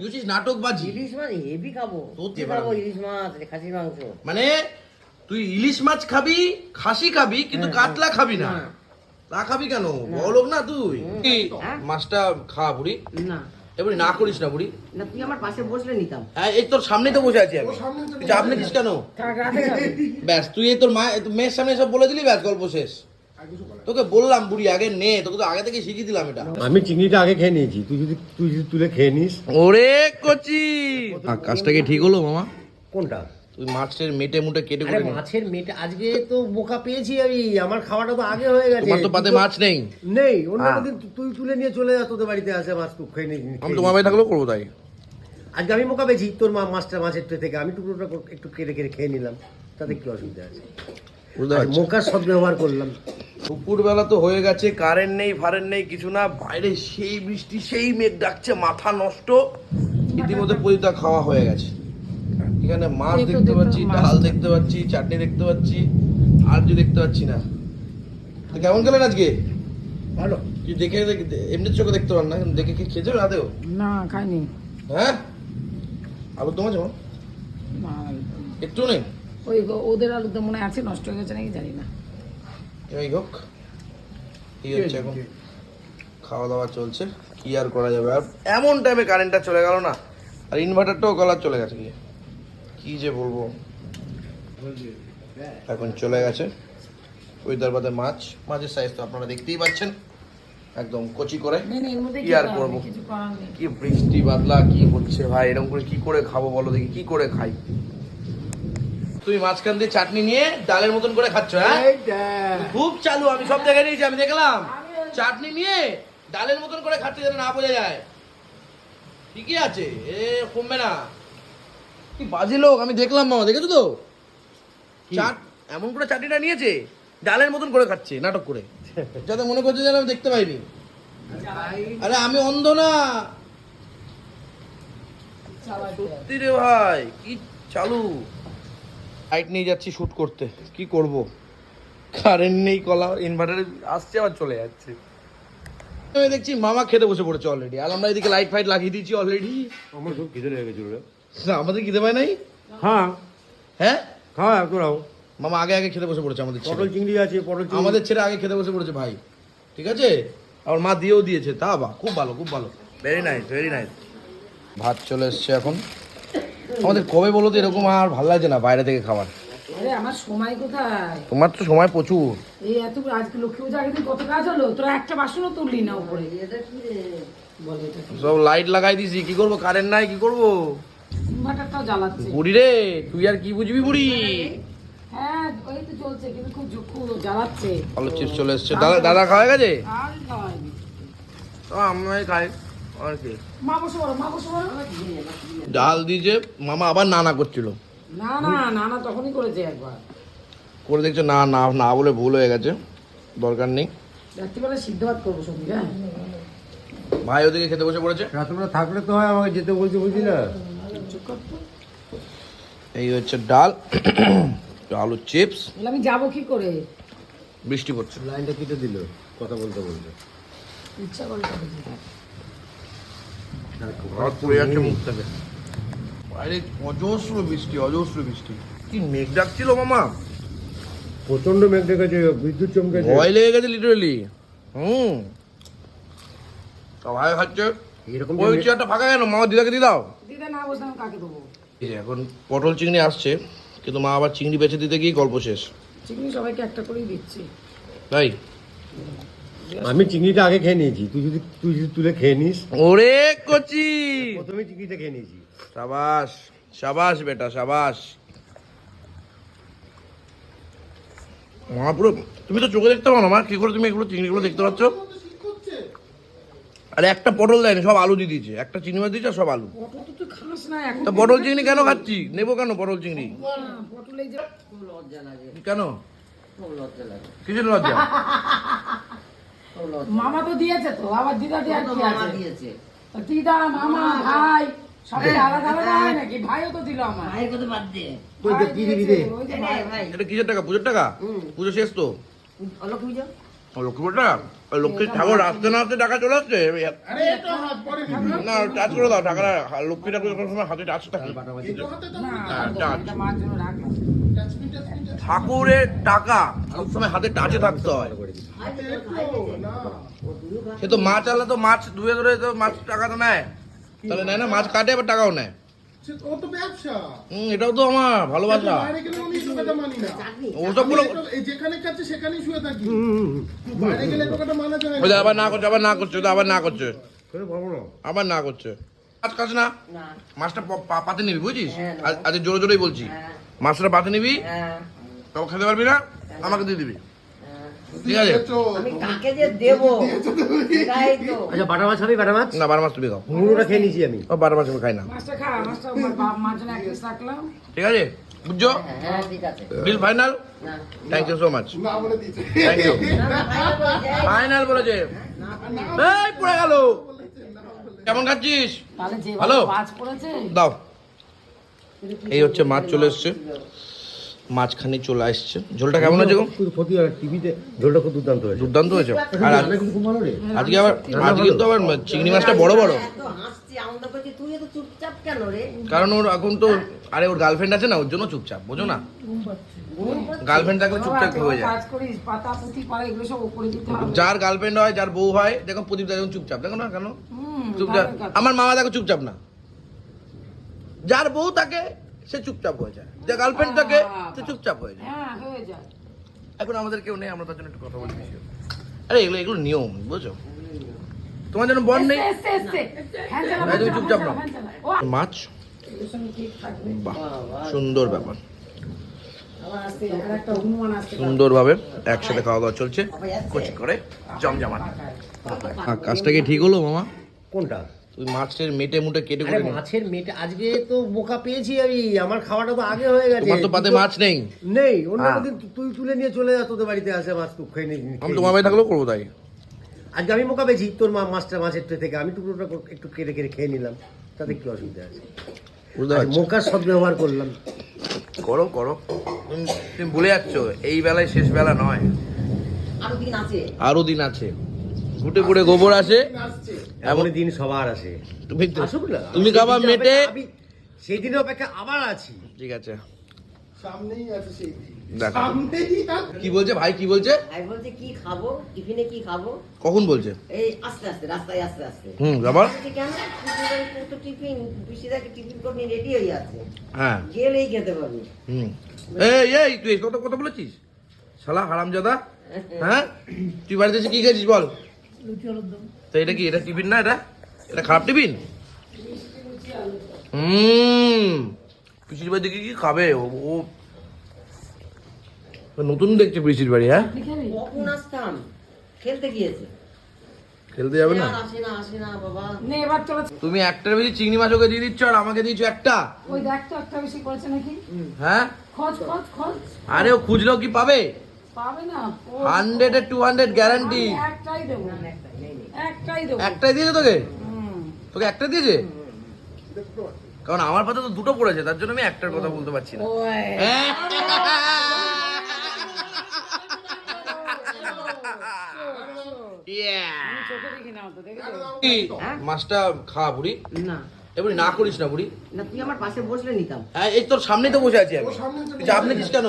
বুঝছিস নাটক বাজি। ইলিশ মাছ হেভি খাব সত্যি খাব ইলিশ মাছ খাসির মাংস। মানে তুই ইলিশ মাছ খাবি খাসি খাবি কিন্তু হ্যাঁ, কাতলা খাবি না। না। তা খাবি কেন? বড়লোক না তুই? হ্যাঁ। মাছটা খা বুড়ি। না। এবারে না করিস না বুড়ি। না তুই আমার পাশে বসলে নিতাম। হ্যাঁ এই তোর সামনে তো বসে আছি আমি। তুই চাপ নিছিস কেন? ব্যাস তুই এই তোর মা তোর মেয়ের সামনে সব বলে দিলি ব্যাস গল্প শেষ। তোকে বললাম বুড়ি আগে নে তোকে তো আগে থেকে শিখিয়ে দিলাম এটা। আমি চিংড়িটা আগে খেয়ে নিয়েছি তুই যদি তুই যদি তুলে খেয়ে নিস। ওরে কচি! কাজটা কি ঠিক হলো মামা? কোনটা? তুই মাছের মেটে মুটে কেটে আরে করে মাছের মেটে আজকে তো বোকা পেয়েছি আমি। আমার খাওয়াটা তো আগে হয়ে গেছে। তোমার তো পাতে মাছ নেই। নেই। অন্য হ্যাঁ। দিন তুই তুলে নিয়ে চলে যা তোদের বাড়িতে আসে মাছ তুই খেয়ে নিস আমি তোমার বাড়ি থাকলেও করব তাই। আজকে আমি মোকা পেয়েছি তোর মা মাছটা মাছের থেকে। আমি টুকরোটা একটু কেটে কেটে খেয়ে নিলাম। তাতে কি অসুবিধা আছে? মোকার সব ব্যবহার করলাম। দুপুরবেলা তো হয়ে গেছে কারেন্ট নেই ফারেন্ট নেই কিছু না। বাইরে সেই বৃষ্টি সেই মেঘ ডাকছে মাথা নষ্ট। ইতিমধ্যে পরিতা খাওয়া হয়ে গেছে। এখানে মাছ দেখতে পাচ্ছি ডাল দেখতে পাচ্ছি চাটনি দেখতে পাচ্ছি আর যে দেখতে পাচ্ছি না। তো কেমন গেলেন আজকে? ভালো। কি দেখে দেখ- এমনি চোখে দেখতে পান না দেখে কি খেয়েছো রাতেও? না খাইনি। হ্যাঁ? আলু তোমার যেমন একটু নেই? ওই ওদের আলু তো মনে হয় আছে নষ্ট হয়ে গেছে নাকি জানি না। এই হোক এই হচ্ছে এখন খাওয়া দাওয়া চলছে কি আর করা যাবে? আর এমন টাইমে কারেন্টটা চলে গেল না আর ইনভার্টারটাও কলার চলে গেছে গিয়ে। কি যে বলব? এখন চলে গেছে। ওই দরবাতে মাছ মাছের সাইজ তো আপনারা দেখতেই পাচ্ছেন একদম কচি করে। কি আর করব? কি বৃষ্টি বাদলা কি হচ্ছে ভাই? এরকম করে কি করে খাব বলো দেখি কি করে খাই? তুমি মাঝখান দিয়ে চাটনি নিয়ে ডালের মতন করে খাচ্ছ হ্যাঁ? খুব চালু আমি সব দেখে নিয়েছি আমি দেখলাম। চাটনি নিয়ে ডালের মতন করে খাচ্ছে যেন না বোঝা যায়। ঠিকই আছে এ কমবে না। কি বাজে লোক আমি দেখলাম মামা দেখেছ তো? চাট এমন করে চাটনিটা নিয়েছে ডালের মতন করে খাচ্ছে নাটক করে। যাতে মনে করছে যেন আমি দেখতে পাইনি। আরে আমি অন্ধ না। সত্যি রে ভাই কি চালু। লাইট নিয়ে যাচ্ছি শ্যুট করতে। কি করব? কারেন্ট নেই কলা ইনভার্টারে আসছে আবার চলে যাচ্ছে। আমি দেখছি মামা খেতে বসে পড়েছে অলরেডি আর আমরা এদিকে লাইট ফাইট লাগিয়ে দিয়েছি অলরেডি আমার খুব খিদে লেগে গেছিল রে। আমাদের খিদে পায় নাই? হ্যাঁ। হ্যাঁ? খাওয়া তোরাও মামা আগে আগে খেতে বসে পড়েছে আমাদের পটল চিংড়ি আছে পটল আমাদের ছেলে আগে খেতে বসে পড়েছে ভাই। ঠিক আছে? আর মা দিয়েও দিয়েছে। তা বা খুব ভালো খুব ভালো। ভেরি নাইস ভেরি নাইস ভাত চলে এসছে এখন। আমাদের কবে বলো তো এরকম আর ভালো লাগছে না বাইরে থেকে খাবার? আরে আমার সময় কোথায়? তোমার তো সময় প্রচুর। এই এত আজকে লক্ষ্মী পূজা আগের দিন কত কাজ হলো? তোরা একটা বাসনও তুললি না উপরে। এটা কি রে? বলে সব লাইট লাগাই দিছি কি করব? কারেন্ট নাই কি করব? ইনভার্টারটাও জ্বালাচ্ছে। বুড়ি রে তুই আর কি বুঝবি বুড়ি? হ্যাঁ ওই তো চলছে কিন্তু খুব জ্বালাচ্ছে। আলু চিপস চলে এসছে। দাদা দাদা খাওয়া গেছে? আমি খাই আর কি? মা বসে বলো মা বসে বলো ডাল দিয়েছে মামা আবার না না করছিল। না না না না তখনই করেছে একবার। করে দেখছ না না না বলে ভুল হয়ে গেছে। দরকার নেই। রাত্রিবেলা সিদ্ধ ভাত করব সবজি হ্যাঁ? ভাই ওদিকে খেতে বসে পড়েছে? রাত্রে থাকলে তো হয় আমাকে যেতে বলছে বুঝি না। এই হচ্ছে ডাল আলু চিপস। আমি যাব কি করে? বৃষ্টি পড়ছে। লাইনটা কেটে দিল কথা বলতে বলতে। ইচ্ছা করে যে। পড়ে যাচ্ছে মুখ থেকে। বাইরে অজস্র বৃষ্টি অজস্র বৃষ্টি। কি মেঘ ডাকছিল মামা? প্রচণ্ড মেঘ ডেকেছে বিদ্যুৎ চমকেছে। ভয় লেগে গেছে লিটারালি হুম। সবাই খাচ্ছে এরকম ওই চেয়ারটা ফাঁকা কেন? মামা দিদাকে দিয়ে দাও। দিদা না বসে আমি কাকে দেবো? এখন পটল চিংড়ি আসছে কিন্তু মা আবার চিংড়ি বেছে দিতে গিয়ে গল্প শেষ। চিংড়ি সবাইকে একটা করেই দিচ্ছি। তাই? আমি চিংড়িটা আগে খেয়ে নিয়েছি। তুই যদি তুই যদি তুলে খেয়ে নিস। ওরে কচি! প্রথমে চিংড়িটা খেয়ে নিয়েছি। সাবাস সাবাস বেটা সাবাস। মা পুরো তুমি তো চোখে দেখতে পাও না মা। কি করে তুমি এগুলো চিংড়িগুলো দেখতে পাচ্ছ? আরে একটা পটল দেয়নি সব আলু দিয়ে দিয়েছে। একটা চিংড়ি মাছ দিয়েছে সব আলু। তো তুই খাস না এখন তা পটল চিংড়ি কেন খাচ্ছি? নেব কেন পটল চিংড়ি? কেন? লজ্জা লাগে। কিছু লজ্জা? মামা তো দিয়েছে তো আবার দিদা দিয়ে কি মামা আছে? দিয়েছে। দিদা মামা ভাই সবাই আলাদা আলাদা হয় নাকি? ভাইও তো দিল আমার। ভাইয়ের কথা বাদ দে। তুই কি দিবি ভাই। ভাই। এটা কিসের টাকা? পুজোর টাকা। পুজো শেষ তো? ওই লক্ষ্মীর ঠাকুর আসতে না আসতে টাকা চলে আসছে? আরে এটা হাত পরে দিবি। না টাচ করে দাও টাকাটা। লক্ষ্মী ঠাকুর সময় হাতে টাচ থাকে হ্যাঁ, ঠাকুরের টাকা। সব সময় হাতে টাচে থাকতে হয়। সে তো মাছ আনলে তো মাছ ধুয়ে ধরে তো মাছ টাকা তো নেয়। তাহলে নেয় না মাছ কাটে আবার টাকাও নেয়। ও তো ব্যবসা। হুম, এটাও তো আমার ভালোবাসা। বাইরে গেলে আমি এই টাকাটা মানি না। ওসবগুলো আমি যেখানে খাচ্ছে সেখানেই শুয়ে থাকি। বাইরে গেলে টাকাটা মানা যায় না। আবার না করছে আবার না করছে আবার না করছে। আবার না করছে। মাছ না? না। মাছটা পাতে নিবি বুঝিস হ্যাঁ, আজ- জোরে জোরেই বলছি। হ্যাঁ। মাছটা পাতে নিবি হ্যাঁ। তবে খেতে পারবি না আমাকে দিয়ে দিবি। ঠিক আছে? আমি কাকে যে দেবো? তো। আচ্ছা বাটা মাছ খাবি বাটা মাছ? না বারো মাছ তুমি খাও। মুড়োটা খেয়ে নিয়েছি আমি। ও বারো মাছ আমি খাই না। মাছটা খা মাছটা আমার বাপ মার জন্য এক রাখলাম। ঠিক আছে? বুঝছ? হ্যাঁ, ঠিক আছে। বিল ফাইনাল না। থ্যাংক ইউ সো মাচ না বলে থ্যাংক ইউ না, না, ফাইনাল বলেছে। এই পড়ে গেল। কেমন খাচ্ছিস? হ্যালো? দাও। এই হচ্ছে মাছ চলে এসছে। মাছখানি চলে আসছে। ঝোলটা কেমন আছে গো? ক্ষতি হয় টিভিতে ঝোলটা খুব দুর্দান্ত হয়েছে। দুর্দান্ত হয়েছে। আর আজকে আবার আজকে কিন্তু আবার চিংড়ি মাছটা বড় বড়। এত হাসছি আনন্দ করছি তুই এত চুপচাপ কেন রে? কারণ ওর এখন তো আরে ওর গার্লফ্রেন্ড আছে না ওর জন্য চুপচাপ বোঝো না। গার্লফ্রেন্ড থাকলে চুপচাপ হয়ে যায়। যার গার্লফ্রেন্ড হয় যার বউ হয় দেখো প্রদীপ দেখো চুপচাপ দেখো না কেন? চুপচাপ। আমার মামা দেখো চুপচাপ না। যার বউ থাকে সে চুপচাপ হয়ে যায়। যে গার্লফ্রেন্ড থাকে সে চুপচাপ হয়ে যায়। হ্যাঁ হয়ে যায়। এখন আমাদের কেউ নেই আমরা তার জন্য একটু কথা বলি বেশি। আরে এগুলো এগুলো নিয়ম বুঝছ? তোমার জন্য বন নেই। হ্যাঁ, তুমি হ্যাঁ, চুপচাপ নাও। হ্যাঁ, মাছ। বাহ সুন্দর ব্যাপার। সুন্দরভাবে একসাথে খাওয়া দাওয়া চলছে। কচি করে জমজমাট। কাজটা কি ঠিক হলো মামা? কোনটা? তুই মাছের মেটে মুটে কেটে আরে করে মাছের মেটে আজকে তো বোকা পেয়েছি আমি আমার খাওয়াটা তো আগে হয়ে গেছে। তোমার তো পাতে মাছ নেই। নেই অন্য হ্যাঁ। দিন তুই তুলে নিয়ে চলে যা তোদের বাড়িতে আসে মাছ তুই খেয়ে নিয়ে আমি তোমার বাড়ি থাকলেও করব তাই। আজকে আমি মোকা পেয়েছি তোর মা মাছটা মাছের ট্রে থেকে আমি টুকরোটা করে একটু কেটে কেটে খেয়ে নিলাম তাতে কি অসুবিধা আছে। মোকার সব ব্যবহার করলাম। করো করো। তুমি তুমি ভুলে যাচ্ছ এই বেলায় শেষ বেলা নয়। আরও দিন আছে। আরও দিন আছে। ঘুটে ঘুটে গোবর আসে। এমন দিন সবার আসে। তুমি তুমি সেই খাবা মেটে অপেক্ষা- সেই দিনের অপেক্ষা আবার আছি। ঠিক আছে। সামনেই আছে সেই দিন। দেখো। কি বলছে ভাই? কি বলছে? কি খাব? টিফিনে কি খাব? কখন বলছে? এই আস্তে আস্তে রাস্তায় আস্তে আস্তে। হুম আবার? কেন? টিফিন তো টিফিন পিসিদাকে টিফিন করে নিয়ে রেডি হয়ে আছে। হ্যাঁ। গেলেই খেতে পারবি। হুম। এই এই তুই কথা কথা বলেছিস? শালা হারামজাদা হ্যাঁ? তুই বাড়িতে এসে কি খেয়েছিস বল? তো এটা কি এটা টিফিন না এটা? এটা খারাপ টিফিন? হুম। পিসির বাড়ি দেখি কি খাবে? ও নতুন দেখছে পিসির বাড়ি হ্যাঁ? কখন আসতাম খেলতে গিয়েছে। খেলতে যাবে না? আর আসে না আসে না বাবা। নে, এবার চলো। তুমি একটার বেশি চিংড়ি মাছ ওকে দিয়ে দিচ্ছ আর আমাকে দিয়েছ একটা? ওই দেখ তো একটা বেশি করেছে নাকি? হ্যাঁ? খোঁজ খোঁজ খোঁজ। আরে ও খুঁজলেও কি পাবে? হান্ড্রেড এর টু হান্ড্রেড গ্যারান্টি একটাই দেবো। একটাই দেবো। একটাই দিয়েছে তোকে? তোকে একটা দিয়েছে? কারণ আমার পাতে তো দুটো পড়েছে তার জন্য আমি একটার কথা বলতে পারছি না। ওই। আমি চোখে দেখি না তো, দেখেছ? কি? মাছটা খা বুড়ি। না। এবারে না করিস না বুড়ি। না তুই আমার পাশে বসলে নিতাম। হ্যাঁ, এই তোর সামনেই তো বসে আছি আমি। সামনে তো তুই চাপ নিচ্ছিস কেন।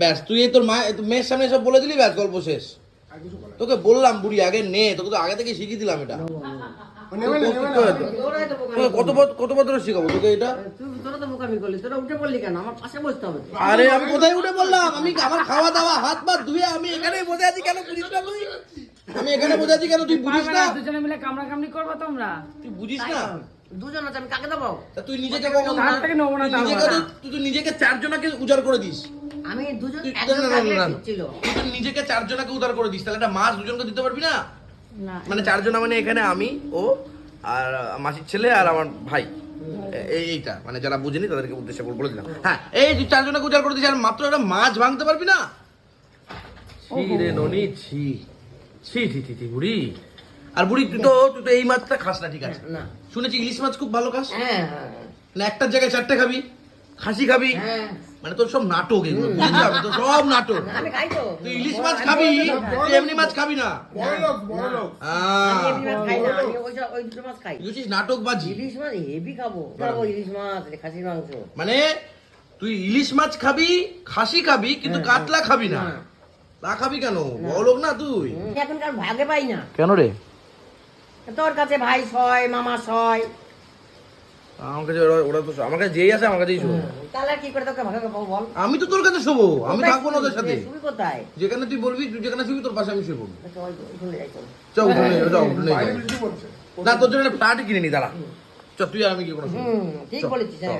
ব্যাস তুই এই তোর মা তোর মেয়ের সামনে সব বলে দিলি ব্যাস গল্প শেষ। আর কিছু বলার তোকে বললাম বুড়ি আগে নে তোকে তো আগে থেকে শিখিয়ে দিলাম এটা। কত কত বছর শিখাবো তোকে এটা। আরে আমি কোথায় উঠে বললাম আমি আমার খাওয়া দাওয়া হাত পা ধুয়ে আমি এখানেই বসে আছি। কেন বুঝিস না তুই? আমি এখানে বসে আছি কেন তুই বুঝিস না দুজনে মিলে কামড়া কামড়ি করব তোমরা। তুই বুঝিস না? দুজন আছে আমি কাকে দেবো? তুই নিজেকে কখন তার থেকে নেব না তুই নিজেকে তুই নিজেকে চারজনাকে উজাড় করে দিস। আমি দুজন একজন ছিল তুই নিজেকে চারজনাকে উদার করে দিস। তাহলে একটা মাছ দুজনকে দিতে পারবি না? না। মানে চারজনা মানে এখানে আমি ও আর মাসির ছেলে আর আমার ভাই। এইটা। মানে যারা বুঝেনি তাদেরকে উদ্দেশ্য করে বলে দিলাম। হ্যাঁ এই তুই চারজনাকে উজাড় করে দিস আর মাত্র একটা মাছ ভাঙতে পারবি না? ছি রে ননি ছি। ছি ছি ছি ছি বুড়ি। আর বুড়ি তুই তো তুই তো এই মাছটা খাস না ঠিক আছে? না। শুনেছি ইলিশ মাছ খুব ভালো খাস। হ্যাঁ। না একটার জায়গায় চারটে খাবি খাসি খাবি হ্যাঁ। মানে তোর সব নাটক এগুলো তো? সব নাটক। আমি খাই তো। তুই ইলিশ মাছ খাবি তুই এমনি মাছ খাবি না? বড় লোক বড় লোক। আহ, আমি মাছ খাই না ওই দুটো মাছ খাই। বুঝেছিস নাটক বাজি। ইলিশ মাছ হেভি খাব। খাব ইলিশ মাছ খাসির মাংস। মানে তুই ইলিশ মাছ খাবি খাসি খাবি কিন্তু কাতলা খাবি না। না। তা খাবি কেন? বড় না তুই? এখনকার ভাগে পাই না। কেন রে? তোর কাছে ভাই ছয় মামা ছয়। আমার কাছে ওরা ওরা তো আমার কাছে যেই আছে আমার কাছেই শোবো তাহলে কি করে তোকে ভাগে পাবো বল? আমি তো তোর কাছে শোবো। আমি থাকব না ওদের সাথে। শুবি? শুবি কোথায়? যেখানে তুই বলবি তুই যেখানে শুবি তোর পাশে আমি শুবো। চল, ওখানে যাই চল। চল উঠোনে যাও উঠোনে যাও। না তোর জন্য ফ্ল্যাট কিনে নি দাঁড়া। চ তুই আমি কি কোনো ঠিক বলেছিস হ্যাঁ।